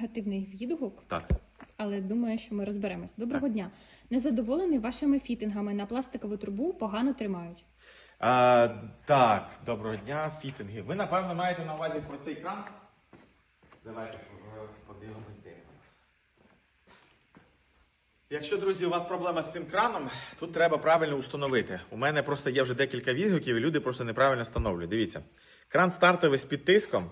негативний відгук, Так. але думаю, що ми розберемось. Доброго дня. Незадоволений вашими фітингами на пластикову трубу погано тримають. А, так, доброго дня, фітинги. Ви, напевно, маєте на увазі про цей кран? Давайте е, подивимось, де він у нас. Якщо, друзі, у вас проблема з цим краном, тут треба правильно установити. У мене просто є вже декілька відгуків, і люди просто неправильно встановлюють. Дивіться, кран стартовий з підтиском.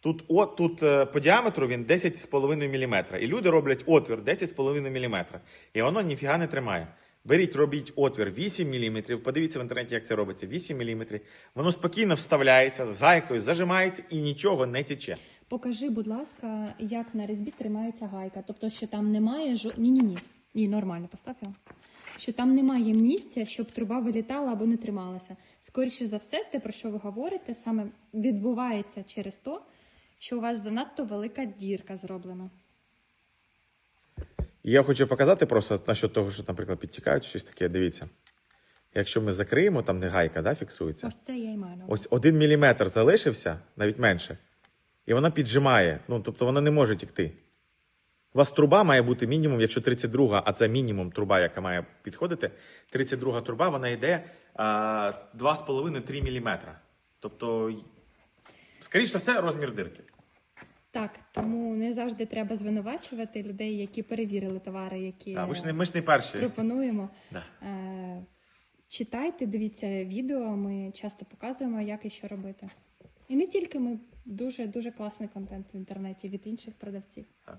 Тут, о, тут е, по діаметру він 10,5 мм. І люди роблять отвір 10,5 мм. І воно ніфіга не тримає. Беріть, робіть отвір 8 мм. Подивіться в інтернеті, як це робиться. 8 мм. Воно спокійно вставляється, з гайкою зажимається і нічого не тече. Покажи, будь ласка, як на різьбі тримається гайка. Тобто, що там немає жо... Ні, ні, нормально, постав його. Що там немає місця, щоб труба вилітала або не трималася. Скоріше за все, те, про що ви говорите, саме відбувається через то, що у вас занадто велика дірка зроблена. Я хочу показати просто насчет того, що, наприклад, підтікають щось таке. Дивіться. Якщо ми закриємо, там де гайка да, фіксується. Ось це я й маю. Ось один міліметр залишився, навіть менше, і вона піджимає. Ну, тобто вона не може тікти. У вас труба має бути мінімум, якщо 32, а це мінімум труба, яка має підходити. 32 труба, вона йде а, 2,5-3 мм. Тобто, скоріш за все, розмір дирки. Так, тому не завжди треба звинувачувати людей, які перевірили товари, які А, ви ж не, ми ж не перші. пропонуємо. Да. Е, читайте, дивіться відео. Ми часто показуємо, як і що робити. І не тільки ми дуже дуже класний контент в інтернеті від інших продавців. Так.